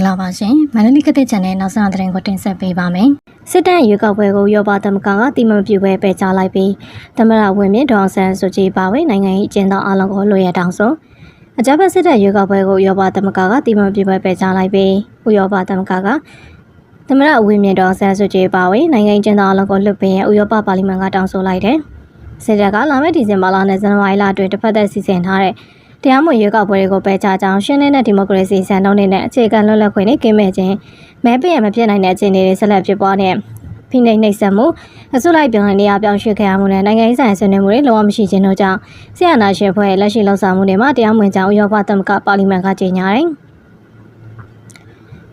္ဂလာပါရှင်မန္တလေးကတဲ့ channel နောက်ဆုံးသတင်းကိုတင်ဆက်ပေးပါမယ်စစ်တပ်ရွေးကောက်ပွဲကိုရောပါသမကကတိမမပြူပဲပယ်ချလိုက်ပြီးသမရဝင်မြင့်ဒေါအောင်ဆန်းစုကြည်ပါဝင်နိုင်ငံရေးအကျဉ်းသားအလုံးကိုလွှဲရတောင်းဆိုအကြမ်းဖက်စစ်တပ်ရွေးကောက်ပွဲကိုရောပါသမကကတိမမပြူပဲပယ်ချလိုက်ပြီးဥရောပါသမကကသမရဝင်မြင့်ဒေါအောင်ဆန်းစုကြည်ပါဝင်နိုင်ငံရေးအကျဉ်းသားအလုံးကိုလွှတ်ပေးရန်ဥရောပပါလီမန်ကတောင်းဆိုလိုက်တယ်စစ်တပ်ကလာမယ့်ဒီဇင်ဘာလနဲ့ဇန်နဝါရီလအတွင်းတစ်ဖက်သက်စီစဉ်ထားတဲ့ တရားမဝင်ရွေးကောက်ပွဲတွေကိုပယ်ချကြောင်းရှင်းလင်းတဲ့ဒီမိုကရေစီစံနှုန်းတွေနဲ့အခြေခံလွတ်လပ်ခွင့်တွေကင်းမဲ့ခြင်းမဲပေးရမဖြစ်နိုင်တဲ့အခြေအနေတွေဆက်လက်ဖြစ်ပွားနေဖိနှိပ်နှိပ်စက်မှုအစုလိုက်ပြောင်းလဲနေရပြောင်းရွှေ့ခဲ့ရမှုနဲ့နိုင်ငံရေးဆိုင်ဆွေးနွေးမှုတွေလုံးဝမရှိခြင်းတို့ကြောင့်ဆီယနာရှင်ဖွဲ့လက်ရှိလှုပ်ဆောင်မှုတွေမှာတရားမဝင်ကြောင်းဥရောပသမဂ္ဂပါလီမန်ကကြေညာတယ်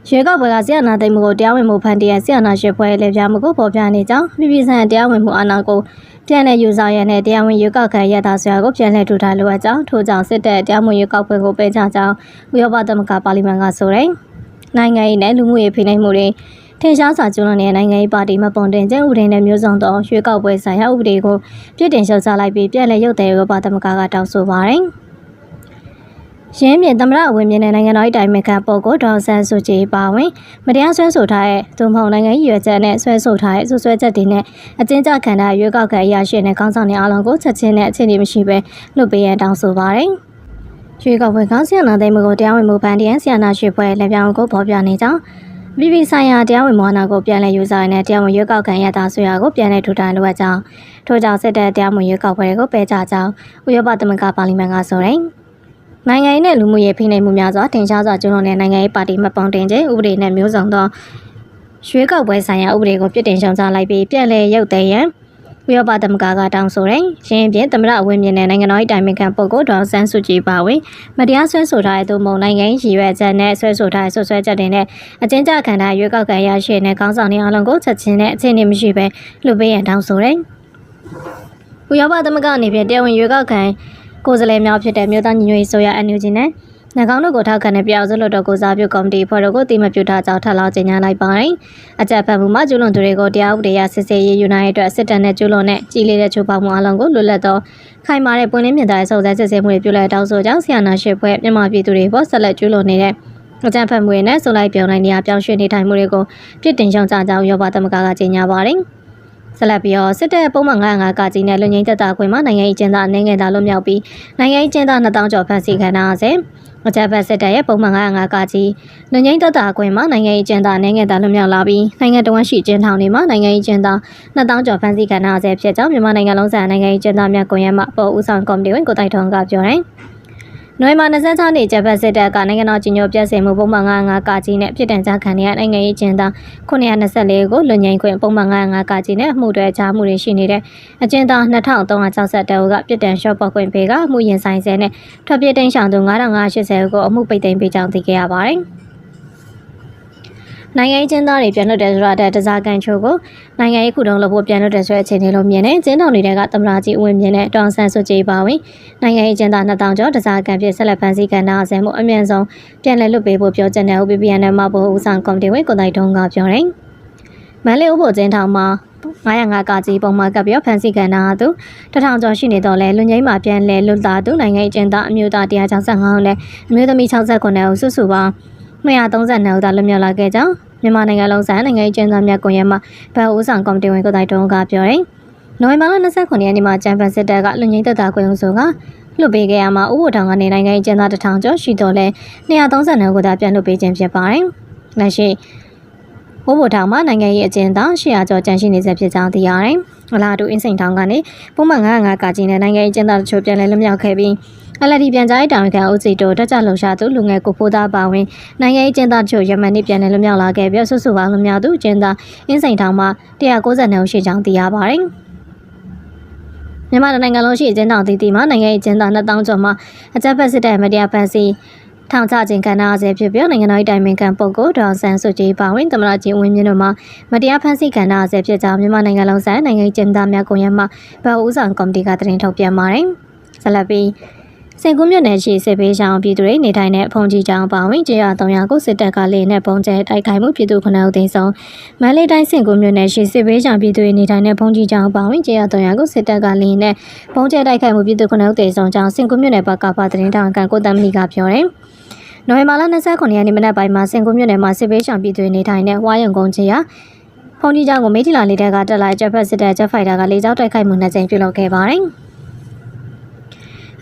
ရွေးကောက်ပွဲကဆီယနာသိမ်းမှုကိုတရားဝင်မှုဖန်တီးရဆီယနာရှင်ဖွဲ့ရဲ့လက်ပြမှုကိုပေါ်ပြနေကြောင်းပြည်ပြည်ဆိုင်ရာတရားဝင်မှုအာဏာကို ပြန်လည်ယူဆောင်ရတဲ့တရားဝင်ရွေးကောက်ခံရတာဆွေကိုပြန်လည်ထူထားလိုအပ်ကြောင်းထို့ကြောင့်စစ်တပ်တရားဝင်ရွေးကောက်ပွဲကိုပယ်ချကြောင်းဥရောပသမဂ္ဂပါလီမန်ကဆိုတယ်။နိုင်ငံရေးနဲ့လူမှုရေးဖိနှိပ်မှုတွေထင်ရှားစွာကျူးလွန်တဲ့နိုင်ငံရေးပါတီမှပုံတင်ခြင်းဥပဒေနဲ့မျိုးစုံသောရွေးကောက်ပွဲဆိုင်ရာဥပဒေကိုပြစ်တင်ရှုတ်ချလိုက်ပြီးပြန်လည်ရုပ်သိမ်းဥရောပသမဂ္ဂကတောင်းဆိုပါတယ်။ ရင်းမြင့်သမရအဝင်မြင့်တဲ့နိုင်ငံတော်၏တိုင်ပင်ခံပုဂ္ဂိုလ်ဒေါ်ဆန်းစုကြည်ပါဝင်မတရားဆွဲဆိုထားတဲ့သူမဟုတ်နိုင်ငံရေးရွယ်ချက်နဲ့ဆွဲဆိုထားတဲ့ဆွဆွဲချက်တွေနဲ့အကျဉ်းချခံတဲ့ရွေးကောက်ခံအရာရှိတဲ့ခေါင်းဆောင်တွေအားလုံးကိုချက်ချင်းနဲ့အခြေအနေမရှိဘဲလွတ်ပေးရန်တောင်းဆိုပါတယ်။ရွေးကောက်ပွဲခေါင်းဆောင်နာသိမ်းမှုကိုတရားဝင်မှုပန်းတရန်ဆီယနာရှိပွဲလက်ပြောင်းကိုပေါ်ပြနေကြောင်းပြည်ပြည်ဆိုင်ရာတရားဝင်မောနာကိုပြန်လည်ယူဆိုင်တဲ့တရားဝင်ရွေးကောက်ခံရတာဆွေရကိုပြန်လည်ထူထောင်လိုအပ်ကြောင်းထို့ကြောင့်စစ်တပ်တရားဝင်ရွေးကောက်ပွဲကိုပယ်ချကြောင်းဥရောပသမဂ္ဂပါလီမန်ကဆိုတယ်။ နိုင်ငံရေးနဲ့လူမှုရေးဖိနှိပ်မှုများစွာတင်ရှားစွာကျူးလွန်တဲ့နိုင်ငံရေးပါတီမှပုံတင်ခြင်းဥပဒေနဲ့မျိုးစုံသောရွေးကောက်ပွဲဆိုင်ရာဥပဒေကိုပြစ်တင်ရှုံချလိုက်ပြီးပြန်လည်ရုပ်သိမ်းရန်ဥရောပသမဂ္ဂကတောင်းဆိုတယ်။ရင်းပြင်သမရအဝင်းမြင့်တဲ့နိုင်ငံတော်၏တိုင်ပင်ခံပုဂ္ဂိုလ်ဒေါ်ဆန်းစုကြည်ပါဝင်မတရားဆွဲဆိုထားတဲ့သူမုံနိုင်ငံရည်ရွယ်ချက်နဲ့ဆွဲဆိုထားတဲ့ဆွဆွဲချက်တွေနဲ့အကျဉ်းချခံထားရွေးကောက်ခံရရှိတဲ့ခေါင်းဆောင်တွေအလုံးကိုချက်ချင်းနဲ့အခြေအနေမရှိဘဲလွှတ်ပေးရန်တောင်းဆိုတယ်။ဥရောပသမဂ္ဂအနေဖြင့်တရားဝင်ရွေးကောက်ခံ ကိုယ်စားလှယ်များဖြစ်တဲ့မြို့သားညီညွတ်ရေးဆိုရ NUG နဲ့နှကောင်တို့ကိုထောက်ခံတဲ့ပြောက်စုလွတ်တော်ကိုစားပြုကော်မတီဖွဲ့တို့ကိုတိမပြုထားကြောင်းထပ်လောင်းကြေညာလိုက်ပါတယ်။အကြက်ဖက်မှုမှာကျူးလွန်သူတွေကိုတရားဥပဒေအရစစ်ဆေးရေးယူနိုင်တဲ့အတွက်စစ်တပ်နဲ့ကျူးလွန်တဲ့ကြီးလေးတဲ့ချိုးဖောက်မှုအလုံးကိုလွတ်လပ်သောခိုင်မာတဲ့ပွင့်လင်းမြင်သာတဲ့စုံစမ်းစစ်ဆေးမှုတွေပြုလုပ်တောင်းဆိုကြောင်းဆီယနာရှိဖွဲ့မြန်မာပြည်သူတွေပေါ်ဆက်လက်ကျူးလွန်နေတဲ့အကြံဖတ်မှုတွေနဲ့စုလိုက်ပြောင်းနိုင်နေရပြောင်းရွှေ့နေထိုင်မှုတွေကိုပြစ်တင်ရှုံချကြောင်းရောပါသမဂ္ဂကကြေညာပါတယ်။ ဆက်လက်ပြီးတော့စစ်တပ်ပုံမှန်905ကကြီးနဲ့လူငိမ့်တပ်သားခွင်မှာနိုင်ငံရေးကျင်းသားအနေငယ်သားလွတ်မြောက်ပြီးနိုင်ငံရေးကျင်းသား2000ကျော်ဖမ်းဆီးခံရဆဲအကြမ်းဖက်စစ်တပ်ရဲ့ပုံမှန်905ကကြီးလူငိမ့်တပ်သားခွင်မှာနိုင်ငံရေးကျင်းသားအနေငယ်သားလွတ်မြောက်လာပြီးနိုင်ငံတော်ရှိကျင်းထောင်တွေမှာနိုင်ငံရေးကျင်းသား2000ကျော်ဖမ်းဆီးခံရဆဲဖြစ်ကြောင်းမြန်မာနိုင်ငံလုံးဆိုင်နိုင်ငံရေးကျင်းသားများကွန်ရက်မှပေါ်ဦးဆောင်ကော်မတီဝင်ကိုတိုက်ထွန်းကပြောတယ်။ နိုဝင်ဘာ26နေ့ဂျပန်စစ်တပ်ကနိုင်ငံတော်ကြီးညိုပြည့်စင်မှုပုံမှန်95ကကြီးနဲ့ပြည်တံကြားခံရနိုင်ငံရေးကျင်းသား924ကိုလွန်ငင်းခွင့်ပုံမှန်95ကကြီးနဲ့မှုတွေချားမှုတွေရှိနေတဲ့အကျဉ်းသား2360တောက်ကပြည်တံရှော့ပေါ်ခွင့်ပေးကမှုရင်ဆိုင်ဆဲနဲ့ထွက်ပြေးတိမ်းရှောင်သူ9580ကိုအမှုပိတ်သိမ်းပေးကြောင်းသိခဲ့ရပါတယ်။ နိုင်ငံရေးကျင်းသားတွေပြန်လွတ်တယ်ဆိုတာတဲ့တစားကန်ချိုကိုနိုင်ငံရေးခုတုံးလို့ဖို့ပြန်လွတ်တယ်ဆိုတဲ့အခြေအနေလို့မြင်နေကျင်းတော်တွေကသမရာကြီးဦးဝင်းမြင့်နဲ့တောင်ဆန်းစုကြည်ပါဝင်နိုင်ငံရေးကျင်းသား2000ကျော်တစားကန်ဖြစ်ဆက်လက်ဖန်ဆီးကန်တာအစဲမှုအမြန်ဆုံးပြန်လည်လွတ်ပေးဖို့ပြောချက်နဲ့ OPPN နဲ့မဘိုးဦးဆောင်ကော်မတီဝင်ကိုတိုင်ထုံးကပြောတယ်မန်လေးဥပိုလ်ကျင်းထောင်မှာ905ကကြီးပုံမှန်ကပ်ပြီးဖန်စီကန်တာသူတထောင်ကျော်ရှိနေတော့လဲလွန်ငိမ့်မှာပြန်လဲလွတ်လာသူနိုင်ငံရေးကျင်းသားအမျိုးသား165ဦးနဲ့အမျိုးသမီး69ဦးစုစုပေါင်း 232ဦးသာလွတ်မြောက်လာခဲ့ကြောင်းမြန်မာနိုင်ငံလုံးဆိုင်နိုင်ငံရေးကျင်းသားများကွန်ရက်မှဗန်ဦးဆောင်ကော်မတီဝင်ကိုတိုင်တုံးကပြောတယ်။နိုဝင်ဘာလ29ရက်နေ့မှာကျန်းဖန်စစ်တပ်ကလူငင်းတပ်သားကွင်းဦးဆိုကလွတ်ပေးခဲ့ရမှာဥပဒေထောင်ကနေနိုင်ငံရေးကျင်းသားတထောင်ကျော်ရှိတော့လဲ232ကိုသာပြန်လွတ်ပေးခြင်းဖြစ်ပါတယ်။လက်ရှိ ဘိုးဘိုထောင်မှာနိုင်ငံရေးအကျဉ်းသား100ကျော်ကျန်ရှိနေစေဖြစ်ကြောင်းသိရတယ်။အလားတူအင်းစိန်ထောင်ကနေပုံမှန်905ကကြီးနဲ့နိုင်ငံရေးကျင်းသားတချို့ပြန်လည်လွတ်မြောက်ခဲ့ပြီးအလဒီပြန်ကြားရေးတာဝန်ခံဦးစီတိုတက်ကြလှုံရှားသူလူငယ်ကိုဖိုးသားပါဝင်နိုင်ငံရေးကျင်းသားချို့ယမန်နေ့ပြန်လည်လွတ်မြောက်လာခဲ့ပြီးဆွဆွပါလွတ်မြောက်သူကျင်းသားအင်းစိန်ထောင်မှာ190နှစ်ရှိကြောင်းသိရပါတယ်မြန်မာနိုင်ငံလုံးရှိကျင်းတောင်တီတီမှာနိုင်ငံရေးကျင်းသား2000ကျော်မှာအကြမ်းဖက်စစ်တပ်မတရားဖန်ဆီး ထောင်ချခြင်းကဏ္ဍအစဲဖြစ်ပြီးနိုင်ငံတော်တိုင်ပင်ခံပုဂ္ဂိုလ်ဒေါ်ဆန်းစုကြည်ပါဝင်သမရကြီးဝင်းမြင့်တို့မှမတရားဖန်ဆီးကဏ္ဍအစဲဖြစ်ကြောင်းမြန်မာနိုင်ငံလုံးဆိုင်နိုင်ငံကျင်းသားများကွန်ရက်မှဗဟိုဦးဆောင်ကော်မတီကတင်ထုတ်ပြန်ပါတယ်။ဆက်လက်ပြီးစင်ကူးမြို့နယ်ရှိစစ်ပေးဆောင်ပြည်သူတွေနေထိုင်တဲ့ဖုန်ကြီးကျောင်းပါဝင်ကျေးရွာ300ကိုစစ်တပ်ကလေနဲ့ပုံကျဲတိုက်ခိုက်မှုပြည်သူ9ဦးသိမ်းဆုံးမန္တလေးတိုင်းစင်ကူးမြို့နယ်ရှိစစ်ပေးဆောင်ပြည်သူတွေနေထိုင်တဲ့ဖုန်ကြီးကျောင်းပါဝင်ကျေးရွာ300ကိုစစ်တပ်ကလေနဲ့ပုံကျဲတိုက်ခိုက်မှုပြည်သူ9ဦးသိမ်းဆုံးကြောင်းစင်ကူးမြို့နယ်ဘက်ကပါသတင်းတောင်ကန်ကိုတမဏီကပြောတယ်။ဒ နိုဝင်ဘာလ29ရက်နေ့မနက်ပိုင်းမှာစင်ကူးမြို့နယ်မှာစစ်ပေးဆောင်ပြည်သူတွေနေထိုင်တဲ့ဝါရုံကုန်းချေရဖုန်ကြီးကျောင်းကိုမိထီလာလေးတဲကတက်လာတဲ့ဂျက်ဖက်စစ်တပ်ဂျက်ဖိုက်တာကလေကြောင်းတိုက်ခိုက်မှုနှစ်ကြိမ်ပြုလုပ်ခဲ့ပါတယ်။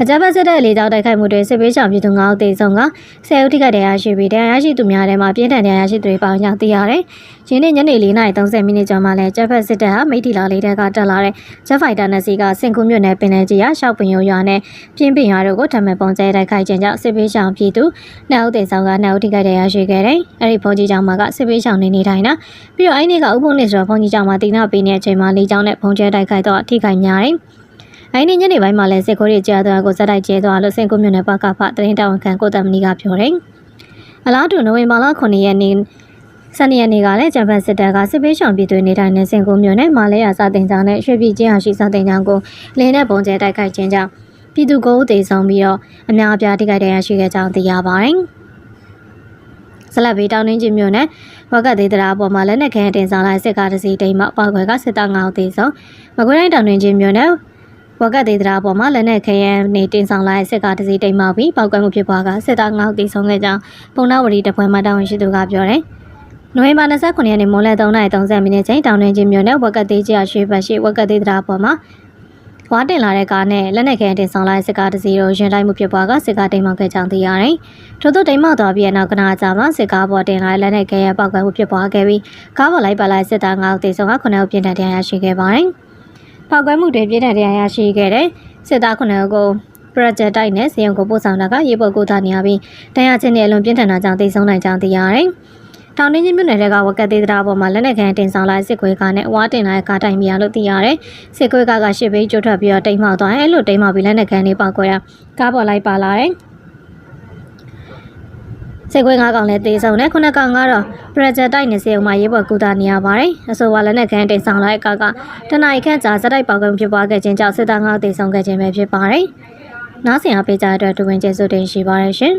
အကြမ်းဖက်စစ်တပ်လေကြောင်းတိုက်ခိုက်မှုတွေစစ်ပေးဆောင်ပြည်သူ9ဦးသေဆုံးက10ဦးထိခိုက်ဒဏ်ရာရှိပြီးဒဏ်ရာရှိသူများထဲမှာပြင်းထန်ဒဏ်ရာရှိသူတွေပါဝင်ကြောင်းသိရတယ်။ယင်းနေ့ညနေ4:30မိနစ်ကျော်မှလည်းဂျက်ဖက်စစ်တပ်ဟာမိထီလာလေးတဲကတက်လာတဲ့ဂျက်ဖိုက်တာနှစ်စီးကစင်ကူးမြို့နယ်ပင်လယ်ကြီးရရှောက်ပင်ရွာနဲ့ပြင်းပင်ရွာတို့ကိုထပ်မံပုံကျဲတိုက်ခိုက်ခြင်းကြောင့်စစ်ပေးဆောင်ပြည်သူနှစ်ဦးသေဆုံးကနှစ်ဦးထိခိုက်ဒဏ်ရာရှိခဲ့တယ်။အဲဒီဘုံကြီးကျောင်းမှာကစစ်ပေးဆောင်နေနေထိုင်တာပြီးတော့အဲ့ဒီကဥပုံနေဆိုတော့ဘုံကြီးကျောင်းမှာတိနာပေးနေတဲ့အချိန်မှာလေကြောင်းနဲ့ဘုံကျဲတိုက်ခိုက်တော့ထိခိုက်များတယ်။ အဲ့ဒီညနေပိုင်းမှာလည်းစစ်ခိုးတွေကြားသွားကိုစက်တိုက်ကျဲသွားလို့စင်ကူးမြို့နယ်ပကဖသတင်းတောင်ခံကိုတမနီကပြောတယ်။အလားတူနိုဝင်ဘာလ9ရက်နေ့စနေရက်နေ့ကလည်းဂျပန်စစ်တပ်ကစစ်ပေးဆောင်ပြည်သူနေထိုင်နေစင်ကူးမြို့နယ်မာလဲယာစာတင်ကြောင်းနဲ့ရွှေပြည်ချင်းဟာရှိစာတင်ကြောင်းကိုလင်းနဲ့ပုံကျဲတိုက်ခိုက်ခြင်းကြောင့်ပြည်သူကိုယ်သေဆုံးပြီးတော့အများအပြားထိခိုက်ဒဏ်ရာရှိခဲ့ကြောင်းသိရပါတယ်။ဆလတ်ဘေးတောင်နှင်းချင်းမြို့နယ်ဝက်ကသေးတရားပေါ်မှာလက်နက်ခဲတင်ဆောင်လိုက်စစ်ကားတစ်စီးတိမ်မှပောက်ခွဲကစစ်သား9ဦးသေဆုံးမကွေးတိုင်းတောင်နှင်းချင်းမြို့နယ် ဝက်ကသေးတရားပေါ်မှာလက်နက်ခဲရန်နေတင်ဆောင်လိုက်စစ်ကားတစ်စီးတိမ်မှပြီးပောက်ကွဲမှုဖြစ်ပွားကစစ်သား9ဦးသေဆုံးခဲ့ကြောင်းပုံနာဝရီတပ်ဖွဲ့မှတာဝန်ရှိသူကပြောတယ်။နိုဝင်ဘာ29ရက်နေ့မွန်းလယ်3:30မိနစ်ချိန်တောင်တွင်ချင်းမြို့နယ်ဝက်ကသေးကြီးရွှေဘတ်ရှိဝက်ကသေးတရားပေါ်မှာဝါတင်လာတဲ့ကားနဲ့လက်နက်ခဲတင်ဆောင်လိုက်စစ်ကားတစ်စီးတို့ရင်တိုက်မှုဖြစ်ပွားကစစ်ကားတိမ်မောက်ခဲ့ကြောင်းသိရတယ်။ထို့သောတိမ်မောက်သွားပြီးနောက်ကနာကြမှာစစ်ကားပေါ်တင်လာတဲ့လက်နက်ခဲရဲ့ပောက်ကွဲမှုဖြစ်ပွားခဲ့ပြီးကားပေါ်လိုက်ပါလိုက်စစ်သား9ဦးသေဆုံးက9ဦးပြင်းထန်ဒဏ်ရာရရှိခဲ့ပါတယ်။ ပောက်ကွဲမှုတွေပြင်းထန်ဒဏ်ရာရရှိခဲ့တဲ့စစ်သား9ဦးကိုပရဂျက်တိုက်နဲ့စီယုံကိုပို့ဆောင်တာကရေပေါ်ကိုသားနေရပြီးတန်ရချင်းနဲ့အလွန်ပြင်းထန်တာကြောင့်သေဆုံးနိုင်ကြောင်းသိရတယ်။တောင်တင်းချင်းမြို့နယ်ကဝက်ကသေးတရားပေါ်မှာလက်နက်ခဲတင်ဆောင်လာစစ်ခွေးကားနဲ့ဝါတင်လာတဲ့ကားတိုင်မြာလို့သိရတယ်။စစ်ခွေးကားကရှစ်ဘိတ်ကျွတ်ထွက်ပြီးတော့တိမ်မောက်သွားတယ်အဲ့လိုတိမ်မောက်ပြီးလက်နက်ခဲနေပေါက်ခွဲတာကားပေါ်လိုက်ပါလာတယ်။ စစ်ခွေးငါးကောင်လည်းတေးဆုံးတယ်ခုနစ်ကောင်ကတော့ပရဂျက်တိုက်နေစေအောင်မှရေးပေါ်ကူတာနေရပါတယ်။အဆိုပါလက်နက်ခဲတင်ဆောင်လာတဲ့ကားကတနအီခန့်ကြာစက်တိုက်ပေါက်ကွဲဖြစ်ပွားခဲ့ခြင်းကြောင့်စစ်သားငါးတေးဆုံးခဲ့ခြင်းပဲဖြစ်ပါတယ်။နားဆင်အားပေးကြတဲ့အတွက်တူဝင်ကျေးဇူးတင်ရှိပါတယ်ရှင်